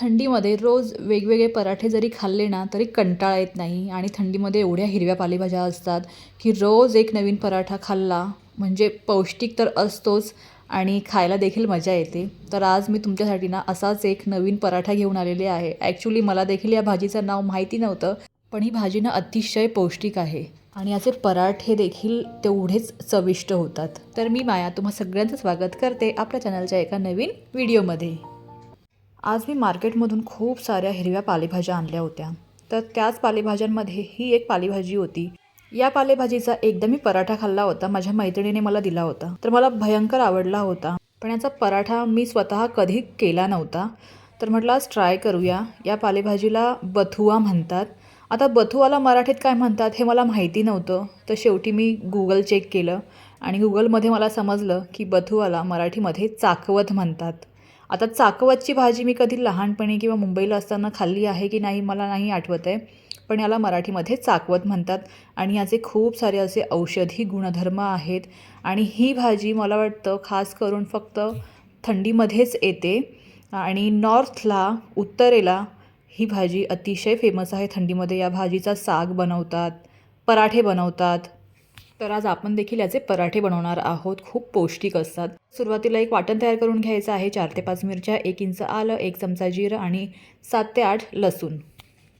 थंडीमध्ये रोज वेगवेगळे पराठे जरी खाल्ले ना तरी कंटाळा येत नाही. आणि थंडीमध्ये एवढ्या हिरव्या पालेभाज्या असतात की रोज एक नवीन पराठा खाल्ला म्हणजे पौष्टिक तर असतोच आणि खायला देखील मजा येते. तर आज मी तुमच्यासाठी ना असाच एक नवीन पराठा घेऊन आलेले आहे. ॲक्च्युली मला देखील या भाजीचं नाव माहिती नव्हतं पण ही भाजी ना अतिशय पौष्टिक आहे. आणि याचे पराठे देखील तेवढेच चविष्ट होतात. तर मी माया तुम्हा सगळ्यांचं स्वागत करते आपल्या चॅनलच्या एका नवीन व्हिडिओमध्ये. आज मी मार्केटमधून खूप साऱ्या हिरव्या पालेभाज्या आणल्या होत्या. तर त्याच पालेभाज्यांमध्ये ही एक पालेभाजी होती. या पालेभाजीचा एकदा मी पराठा खाल्ला होता माझ्या मैत्रिणीने मला दिला होता. तर मला भयंकर आवडला होता. पण याचा पराठा मी स्वतः कधी केला नव्हता. तर म्हटलं आज ट्राय करूया. या पालेभाजीला बथुआ म्हणतात. आता बथुआला मराठीत काय म्हणतात हे मला माहिती नव्हतं. तर शेवटी मी गुगल चेक केलं आणि गुगलमध्ये मला समजलं की बथुआला मराठीमध्ये चाकवत म्हणतात. आता चाकवतची भाजी मी कधी लहानपणी किंवा मुंबईला असताना खाल्ली आहे की नाही मला नाही आठवत आहे. पण याला मराठीमध्ये चाकवत म्हणतात आणि याचे खूप सारे असे औषधी गुणधर्म आहेत. आणि ही भाजी मला वाटतं खास करून फक्त थंडीमध्येच येते. आणि नॉर्थला उत्तरेला ही भाजी अतिशय फेमस आहे. थंडीमध्ये या भाजीचा साग बनवतात पराठे बनवतात तर आज आपण देखील याचे पराठे बनवणार आहोत. खूप पौष्टिक असतात. सुरुवातीला एक वाटण तयार करून घ्यायचं आहे. चार ते पाच मिरच्या एक इंच आलं एक चमचा जिरं आणि सात ते आठ लसूण.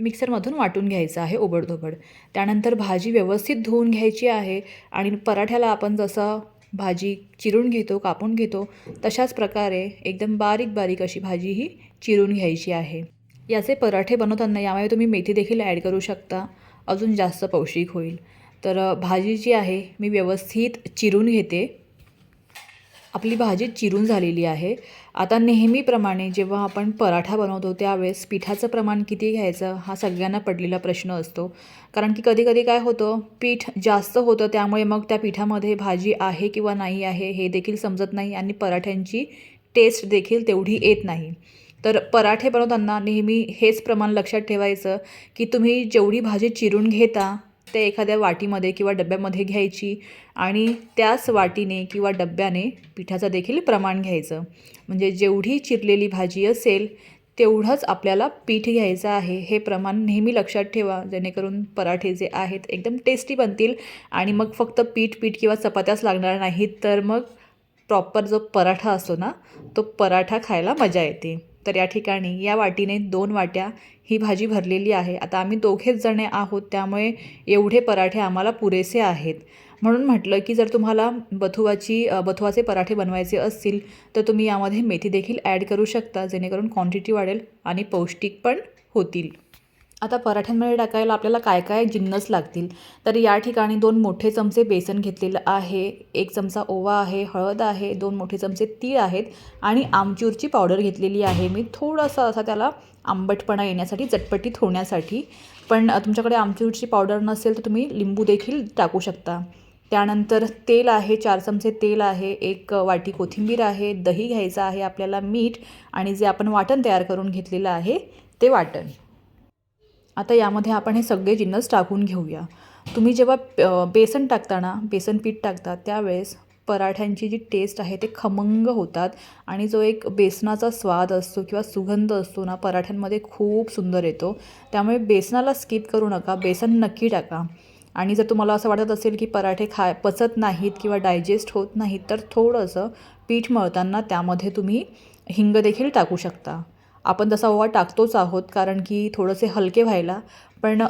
मिक्सरमधून वाटून घ्यायचं आहे ओबडधोबड. त्यानंतर भाजी व्यवस्थित धुवून घ्यायची आहे आणि पराठ्याला आपण जसं भाजी चिरून घेतो कापून घेतो तशाच प्रकारे एकदम बारीक बारीक अशी भाजी ही चिरून घ्यायची आहे. याचे पराठे बनवताना यामध्ये तुम्ही मेथी देखील ॲड करू शकता. अजून जास्त पौष्टिक होईल. तर भाजी जी आहे मी व्यवस्थित चिरून घेते. आपली भाजी चिरून झालेली आहे. आता नेहमीप्रमाणे जेव्हा आपण पराठा बनवतो त्यावेळेस पिठाचं प्रमाण किती घ्यायचं हा सगळ्यांना पडलेला प्रश्न असतो. कारण की कधी कधी काय होतं पीठ जास्त होतं त्यामुळे मग त्या पिठामध्ये भाजी आहे किंवा नाही आहे हे देखील समजत नाही आणि पराठ्यांची टेस्ट देखील तेवढी येत नाही. तर पराठे बनवताना नेहमी हेच प्रमाण लक्षात ठेवायचं की तुम्ही जेवढी भाजी चिरून घेता ते एखाद्या वाटीमध्ये किंवा डब्यामध्ये घ्यायची आणि त्याच वाटीने किंवा डब्याने पिठाचं देखील प्रमाण घ्यायचं. म्हणजे जेवढी चिरलेली भाजी असेल तेवढंच आपल्याला पीठ घ्यायचं आहे. हे प्रमाण नेहमी लक्षात ठेवा. जेणेकरून पराठे जे आहेत एकदम टेस्टी बनतील आणि मग फक्त पीठ पीठ किंवा चपात्याच लागणार नाहीत तर मग प्रॉपर जो पराठा असतो ना तो पराठा खायला मजा येते. तर या ठिकाणी या वाटीने दोन वाट्या ही भाजी भरलेली आहे. आता आम्ही दोघेच जणे आहोत त्यामुळे एवढे पराठे आम्हाला पुरेसे आहेत. म्हणून म्हटलं की जर तुम्हाला बथुवाची बथुवाचे पराठे बनवायचे असतील तर तुम्ही यामध्ये मेथी देखील ॲड करू शकता जेणेकरून क्वांटिटी वाढेल आणि पौष्टिक पण होतील. आता पराठ्यांमध्ये टाकायला आपल्याला काय काय जिन्नस लागतील? तर या ठिकाणी दोन मोठे चमचे बेसन घेतलेलं आहे. एक चमचा ओवा आहे हळद आहे दोन मोठे चमचे तीळ आहेत आणि आमचूरची पावडर घेतलेली आहे. मी थोडंसं असा त्याला आंबटपणा येण्यासाठी चटपटीत होण्यासाठी. पण तुमच्याकडे आमचूरची पावडर नसेल तर तुम्ही लिंबू देखील टाकू शकता. त्यानंतर तेल आहे चार चमचे तेल आहे एक वाटी कोथिंबीर आहे दही घ्यायचं आहे आपल्याला मीठ आणि जे आपण वाटण तयार करून घेतलेलं आहे ते वाटण. आता यामध्ये आपण हे सगळे जिन्नस टाकून घेऊया. तुम्ही जेव्हा बेसन टाकताना बेसन पीठ टाकता त्यावेळेस पराठ्यांची जी टेस्ट आहे ते खमंग होतात आणि जो एक बेसनाचा स्वाद असतो किंवा सुगंध असतो ना पराठ्यांमध्ये खूप सुंदर येतो. त्यामुळे बेसनाला स्किप करू नका बेसन नक्की टाका. आणि जर तुम्हाला असं वाटत असेल की पराठे खाय पचत नाहीत किंवा डायजेस्ट होत नाहीत तर थोडंसं पीठ मळताना त्यामध्ये तुम्ही हिंग देखील टाकू शकता. आपण तसा ओवा टाकतोच आहोत कारण की थोडंसे हलके व्हायला. पण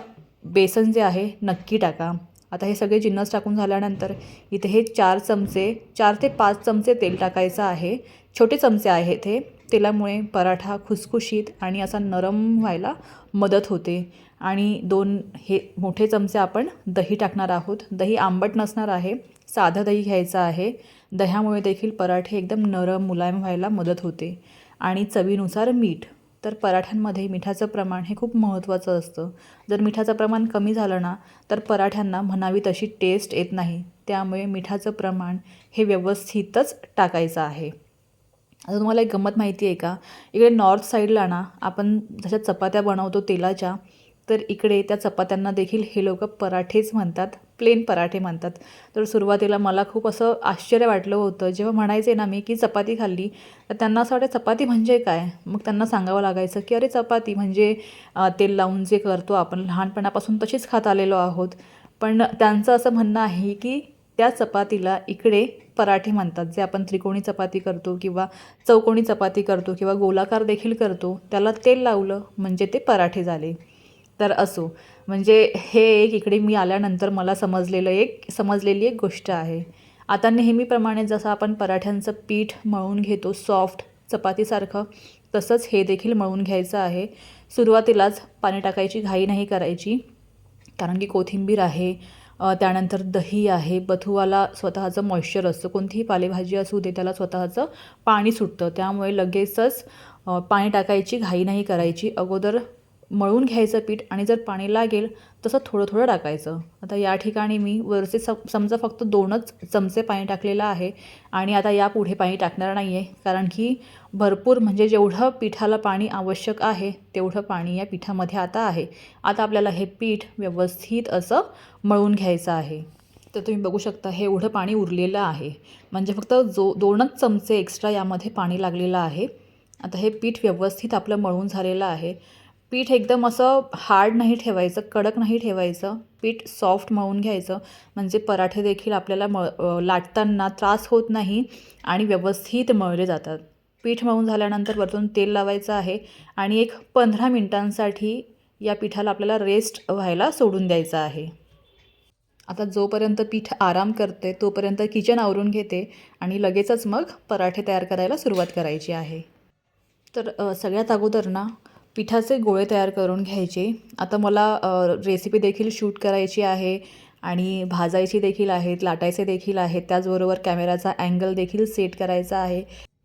बेसन जे आहे नक्की टाका. आता हे सगळे जिन्नस टाकून झाल्यानंतर इथे हे चार चमचे चार ते पाच चमचे तेल टाकायचं आहे. छोटे चमचे आहेत हे. तेलामुळे पराठा खुसखुशीत आणि असा नरम व्हायला मदत होते. आणि दोन हे मोठे चमचे आपण दही टाकणार आहोत. दही आंबट नसणार आहे. साधं दही घ्यायचं आहे. दह्यामुळे देखील पराठे एकदम नरम मुलायम व्हायला मदत होते. आणि चवीनुसार मीठ. तर पराठ्यांमध्ये मिठाचं प्रमाण हे खूप महत्त्वाचं असतं. जर मिठाचं प्रमाण कमी झालं ना तर पराठ्यांना म्हणावी तशी टेस्ट येत नाही. त्यामुळे मिठाचं प्रमाण हे व्यवस्थितच टाकायचं आहे. आता तुम्हाला एक गंमत माहिती आहे का? इकडे नॉर्थ साईडला ना आपण जशा चपात्या बनवतो तेलाच्या तर इकडे त्या चपात्यांना देखील हे लोक पराठेच म्हणतात प्लेन पराठे म्हणतात. तर सुरुवातीला मला खूप असं आश्चर्य वाटलं होतं. जेव्हा म्हणायचे ना मी की चपाती खाल्ली तर त्यांना असं वाटतं चपाती म्हणजे काय? मग त्यांना सांगावं लागायचं की अरे चपाती म्हणजे तेल लावून जे करतो आपण लहानपणापासून तशीच खात आलेलो आहोत. पण त्यांचं असं म्हणणं आहे की त्या चपातीला इकडे पराठे म्हणतात. जे आपण त्रिकोणी चपाती करतो किंवा चौकोनी चपाती करतो किंवा गोलाकार देखील करतो त्याला तेल लावलं म्हणजे ते पराठे झाले. तर असो. म्हणजे हे एक इकडे मी आल्यानंतर मला समजलेलं एक समजलेली एक गोष्ट आहे. आता नेहमीप्रमाणे जसं आपण पराठ्यांचं पीठ मळून घेतो सॉफ्ट चपातीसारखं तसंच हे देखील मळून घ्यायचं आहे. सुरुवातीलाच पाणी टाकायची घाई नाही करायची. कारण की कोथिंबीर आहे त्यानंतर दही आहे. बथुवाला स्वतःचं मॉइश्चर असतं. कोणतीही पालेभाजी असू दे त्याला स्वतःचं पाणी सुटतं. त्यामुळे लगेचच पाणी टाकायची घाई नाही करायची. अगोदर मळून घ्यायचं पीठ आणि जर पाणी लागेल तसं थोडं थोडं टाकायचं. आता या ठिकाणी मी वरचे सम समजा फक्त दोनच चमचे पाणी टाकलेलं आहे आणि आता यापुढे पाणी टाकणार नाही आहे कारण की भरपूर म्हणजे जेवढं पिठाला पाणी आवश्यक आहे तेवढं पाणी या पिठामध्ये आता आहे. आता आपल्याला हे पीठ व्यवस्थित असं मळून घ्यायचं आहे. तर तुम्ही बघू शकता हे एवढं पाणी उरलेलं आहे. म्हणजे फक्त जो दोनच चमचे एक्स्ट्रा यामध्ये पाणी लागलेलं आहे. आता हे पीठ व्यवस्थित आपलं मळून झालेलं आहे. पीठ एकदम असं हार्ड नाही ठेवायचं कडक नाही ठेवायचं. पीठ सॉफ्ट मळून घ्यायचं. म्हणजे पराठे देखील आपल्याला मळ लाटताना त्रास होत नाही आणि व्यवस्थित मळले जातात. पीठ मळून झाल्यानंतर वरतून तेल लावायचं आहे आणि एक पंधरा मिनटांसाठी या पिठाला आपल्याला रेस्ट व्हायला सोडून द्यायचं आहे. आता जोपर्यंत पीठ आराम करते तोपर्यंत किचन आवरून घेते आणि लगेचच मग पराठे तयार करायला सुरुवात करायची आहे. तर सगळ्यात अगोदर ना पिठाचे गोळे तयार करून घ्यायचे. आता मला रेसिपी देखील शूट करायची आहे आणि भाजायची देखील आहेत लाटायचे देखील आहेत. त्याचबरोबर कॅमेराचा अँगल देखील सेट करायचा आहे.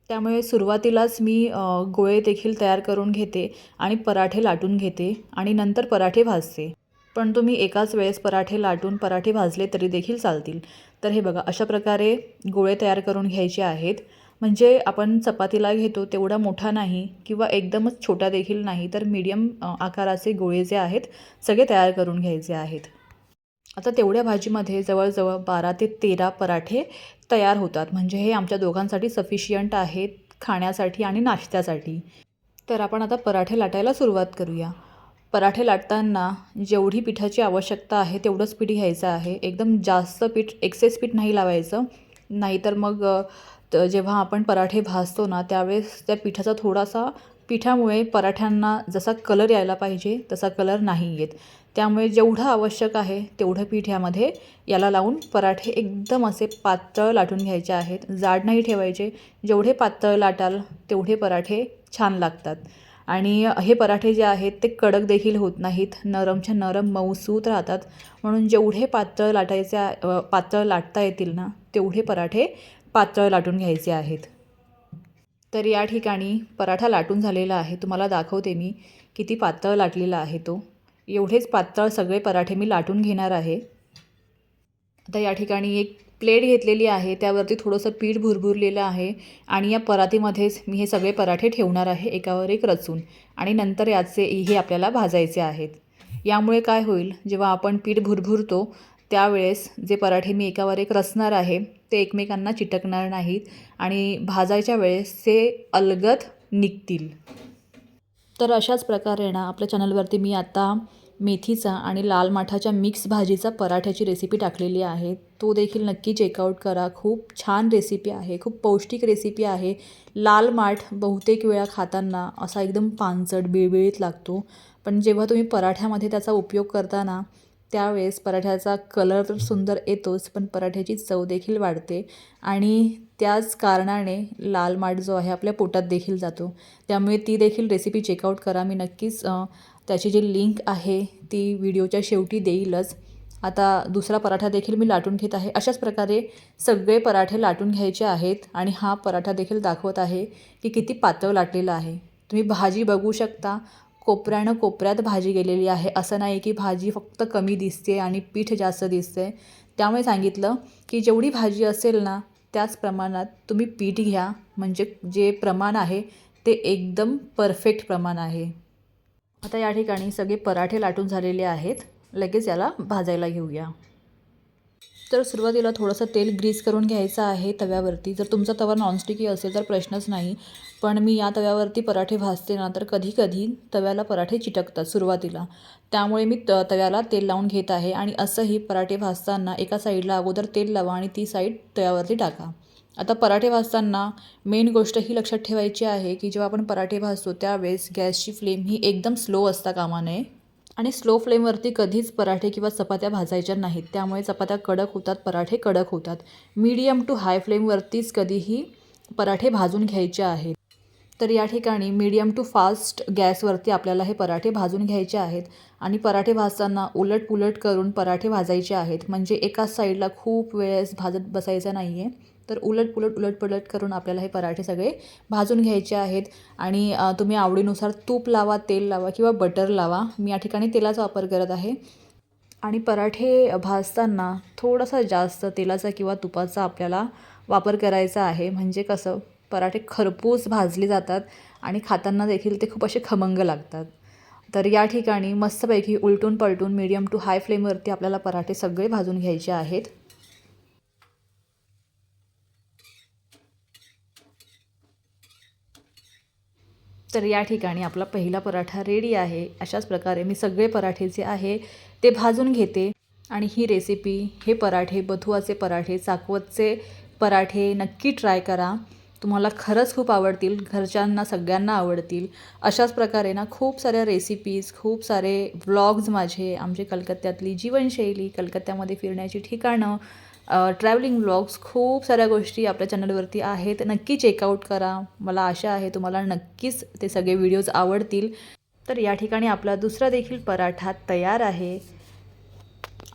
त्यामुळे सुरुवातीलाच मी गोळे देखील तयार करून घेते आणि पराठे लाटून घेते आणि नंतर पराठे भाजते. पण तुम्ही एकाच वेळेस पराठे लाटून पराठे भाजले तरी देखील चालतील. तर हे बघा अशा प्रकारे गोळे तयार करून घ्यायचे आहेत. म्हणजे आपण चपातीला घेतो तेवढा मोठा नाही किंवा एकदमच छोटा देखील नाही तर मीडियम आकाराचे गोळे जे आहेत सगळे तयार करून घ्यायचे आहेत. आता तेवढ्या भाजीमध्ये जवळजवळ बारा ते तेरा पराठे तयार होतात. म्हणजे हे आमच्या दोघांसाठी सफिशियंट आहेत खाण्यासाठी आणि नाश्त्यासाठी. तर आपण आता पराठे लाटायला सुरुवात करूया. पराठे लाटताना जेवढी पिठाची आवश्यकता आहे तेवढंच पीठ घ्यायचं आहे. एकदम जास्त पीठ एक्सेस पीठ नाही लावायचं. नाहीतर मग तर जेव्हा आपण पराठे भाजतो ना त्यावेळेस त्या पिठाचा थोडासा पिठामुळे पराठ्यांना जसा कलर यायला पाहिजे तसा कलर नाही येत. त्यामुळे जेवढं आवश्यक आहे तेवढं पीठ यामध्ये याला लावून पराठे एकदम असे पातळ लाटून घ्यायचे आहेत. जाड नाही ठेवायचे. जेवढे पातळ लाटाल तेवढे पराठे छान लागतात. आणि हे पराठे जे आहेत ते कडक देखील होत नाहीत. नरमच्या नरम मऊसूत राहतात. म्हणून जेवढे पातळ लाटायचे पातळ लाटता येतील ना तेवढे पराठे पातळ लाटून घ्यायचे आहेत. तर या ठिकाणी पराठा लाटून झालेला आहे. तुम्हाला दाखवते मी किती पातळ लाटलेला आहे तो. एवढेच पातळ सगळे पराठे मी लाटून घेणार आहे. आता या ठिकाणी एक प्लेट घेतलेली आहे. त्यावरती थोडंसं पीठ भुरभुरलेलं आहे आणि या परातीमध्येच मी हे सगळे पराठे ठेवणार आहे एकावर एक रचून आणि नंतर याचे हे आपल्याला भाजायचे आहेत. यामुळे काय होईल? जेव्हा आपण पीठ भुरभुरतो त्यावेळेस जे पराठे मी एकावर एक रचणार आहे ते एकमेकांना चिटकणार नाहीत आणि भाजायच्या वेळेस ते अलगद निघतील. तर अशाच प्रकारे ना आपल्या चॅनलवरती मी आता मेथीचा आणि लाल माठाच्या मिक्स भाजीचा पराठ्याची रेसिपी टाकलेली आहे. तो देखील नक्की चेकआउट करा. खूप छान रेसिपी आहे. खूप पौष्टिक रेसिपी आहे. लाल माठ बहुतेक वेळा खाताना असा एकदम पानचट बिळबिळीत लागतो. पण जेव्हा तुम्ही पराठ्यामध्ये त्याचा उपयोग करताना त्यावेळेस पराठ्याचा कलर तर सुंदर येतोच पण पराठ्याची चव देखील वाढते. आणि त्याच कारणाने लाल माठ जो आहे आपल्या पोटात देखील जातो. त्यामुळे ती देखील रेसिपी चेकआउट करा. मी नक्कीच त्याची जी लिंक आहे ती व्हिडिओच्या शेवटी देईलच. आता दुसरा पराठा देखील मी लाटून घेत आहे. अशाच प्रकारे सगळे पराठे लाटून घ्यायचे आहेत आणि हा पराठा देखील दाखवत आहे की किती पातळ लाटलेला आहे. तुम्ही भाजी बघू शकता. कोपऱ्यानं कोपऱ्यात भाजी गेलेली आहे. असं नाही की भाजी फक्त कमी दिसते आणि पीठ जास्त दिसते. त्यामुळे सांगितलं की जेवढी भाजी असेल ना त्याच प्रमाणात तुम्ही पीठ घ्या. म्हणजे जे प्रमाण आहे ते एकदम परफेक्ट प्रमाण आहे. आता या ठिकाणी सगळे पराठे लाटून झालेले आहेत. लगेच याला भाजायला घेऊया. तर सुरुवातीला थोडंसं तेल ग्रीस करून घ्यायचं आहे तव्यावरती. जर तुमचा तवा नॉनस्टिकी असेल तर प्रश्नच नाही. पण मी या तव्यावरती पराठे भाजते ना तर कधीकधी तव्याला पराठे चिटकतात सुरुवातीला. त्यामुळे मी त तव्याला तेल लावून घेत आहे आणि असंही पराठे भाजताना एका साईडला अगोदर तेल लावा आणि ती साईड तव्यावरती टाका. आता पराठे भाजताना मेन गोष्ट ही लक्षात ठेवायची आहे की जेव्हा आपण पराठे भाजतो त्यावेळेस गॅसची फ्लेम ही एकदम स्लो असता कामा नये. आणि स्लो फ्लेमवरती कधीच पराठे किंवा चपात्या भाजायच्या नाहीत. त्यामुळे चपात्या कडक होतात पराठे कडक होतात. मीडियम टू हाय फ्लेमवरतीच कधीही पराठे भाजून घ्यायचे आहेत. तर या ठिकाणी मीडियम टू फास्ट गॅसवरती आपल्याला हे पराठे भाजून घ्यायचे आहेत आणि पराठे भाजताना उलट पुलट करून पराठे भाजायचे आहेत. म्हणजे एकाच साईडला खूप वेळेस भाजत बसायचं नाही आहे तर उलट पुलट उलट पुलट करून आपल्याला हे पराठे सगळे भाजून घ्यायचे आहेत. आणि तुम्ही आवडीनुसार तूप लावा तेल लावा किंवा बटर लावा. मी या ठिकाणी तेलाचा वापर करत आहे. आणि पराठे भाजताना थोडासा जास्त तेलाचा किंवा तुपाचा आपल्याला वापर करायचा आहे. म्हणजे कसं पराठे खरपूस भाजले जातात आणि खाताना देखील ते खूप असे खमंग लागतात. तर या ठिकाणी मस्तपैकी उलटून पलटून मीडियम टू हाय फ्लेमवरती आपल्याला पराठे सगळे भाजून घ्यायचे आहेत. तर या ठिकाणी आपला पहिला पराठा रेडी आहे. अशाच प्रकारे मी सगळे पराठे जे आहे ते भाजून घेते. आणि ही रेसिपी हे पराठे बथुआचे पराठे चाकवतचे पराठे नक्की ट्राय करा. तुम्हाला खरंच खूप आवडतील घरच्यांना सगळ्यांना आवडतील. अशाच प्रकारे ना खूप साऱ्या रेसिपीज खूप सारे व्लॉग्ज माझे आमचे कलकत्त्यातली जीवनशैली कलकत्त्यामध्ये फिरण्याची ठिकाणं ट्रॅव्हलिंग व्लॉग्स खूप साऱ्या गोष्टी आपल्या चॅनलवरती आहेत. नक्की चेकआउट करा. मला आशा आहे तुम्हाला नक्कीच ते सगळे व्हिडिओज आवडतील. तर या ठिकाणी आपला दुसरा देखील पराठा तयार आहे.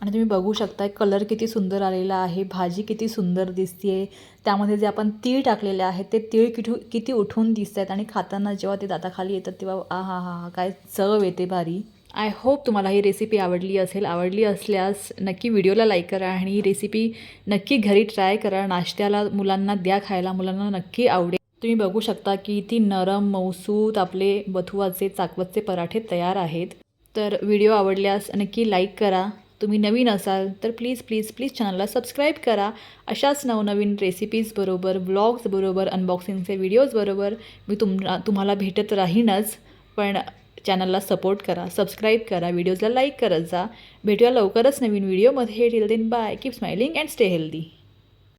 आणि तुम्ही बघू शकता कलर किती सुंदर आलेला आहे. भाजी किती सुंदर दिसते आहे त्यामध्ये जे आपण तीळ टाकलेले आहेत ते तीळ किठू किती उठून दिसत आहेत आणि खाताना जेव्हा ते दाताखाली येतात तेव्हा आ हा हा हा काय चव येते भारी. आय होप तुम्हाला ही रेसिपी आवडली असेल. आवडली असल्यास नक्की व्हिडिओला लाईक करा आणि ही रेसिपी नक्की घरी ट्राय करा. नाश्त्याला मुलांना द्या खायला. मुलांना नक्की आवडेल. तुम्ही बघू शकता की ती नरम मौसूत आपले बथुआचे चाकवतचे पराठे तयार आहेत. तर व्हिडिओ आवडल्यास नक्की लाईक करा. तुम्ही नवीन असाल तर प्लीज प्लीज प्लीज चॅनलला सबस्क्राईब करा. अशाच नवनवीन रेसिपीजबरोबर ब्लॉग्सबरोबर अनबॉक्सिंगचे व्हिडिओजबरोबर मी तुम तुम्हाला भेटत राहीनच. पण चॅनलला सपोर्ट करा सबस्क्राईब करा व्हिडिओजला लाईक करत जा. भेटूया लवकरच नवीन व्हिडिओमध्ये. Till then bye keep smiling and stay healthy